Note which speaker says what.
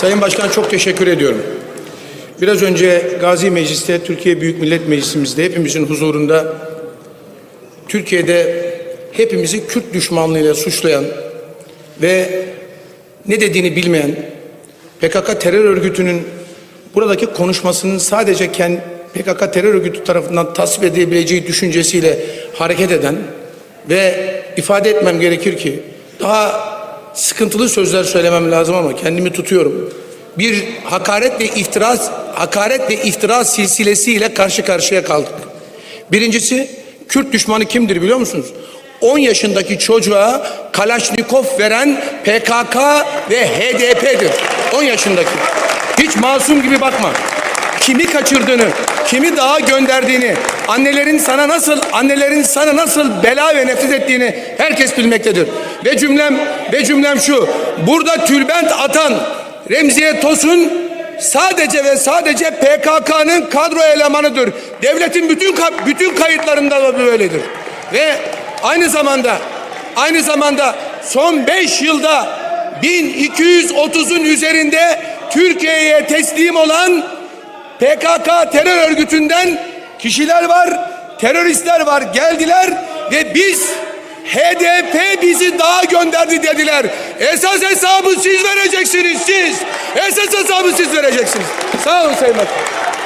Speaker 1: Sayın Başkan çok teşekkür ediyorum. Biraz önce Gazi Meclis'te, Türkiye Büyük Millet Meclisimizde hepimizin huzurunda Türkiye'de hepimizi Kürt düşmanlığıyla suçlayan ve ne dediğini bilmeyen PKK terör örgütünün buradaki konuşmasının sadece kendi PKK terör örgütü tarafından tasvip edilebileceği düşüncesiyle hareket eden ve ifade etmem gerekir ki daha sıkıntılı sözler söylemem lazım ama kendimi tutuyorum. Bir hakaret ve iftiraz hakaret ve iftira silsilesiyle karşı karşıya kaldık. Birincisi Kürt düşmanı kimdir biliyor musunuz? 10 yaşındaki çocuğa Kalaşnikov veren PKK ve HDP'dir. 10 yaşındaki. Hiç masum gibi bakma. Kimi kaçırdığını, kimi daha gönderdiğini, annelerin sana nasıl annelerin sana nasıl bela ve nefret ettiğini herkes bilmektedir. Ve cümlem ve cümlem şu. Burada tülbent atan Remziye Tosun sadece ve sadece PKK'nın kadro elemanıdır. Devletin bütün bütün kayıtlarında da böyledir. Ve aynı zamanda aynı zamanda son 5 yılda 1230'un üzerinde Türkiye'ye teslim olan PKK terör örgütünden kişiler var, teröristler var geldiler ve biz HDP bizi daha gönderdi dediler. Esas hesabı siz vereceksiniz siz. Esas hesabı siz vereceksiniz. Sağ olun Sayın Bakan.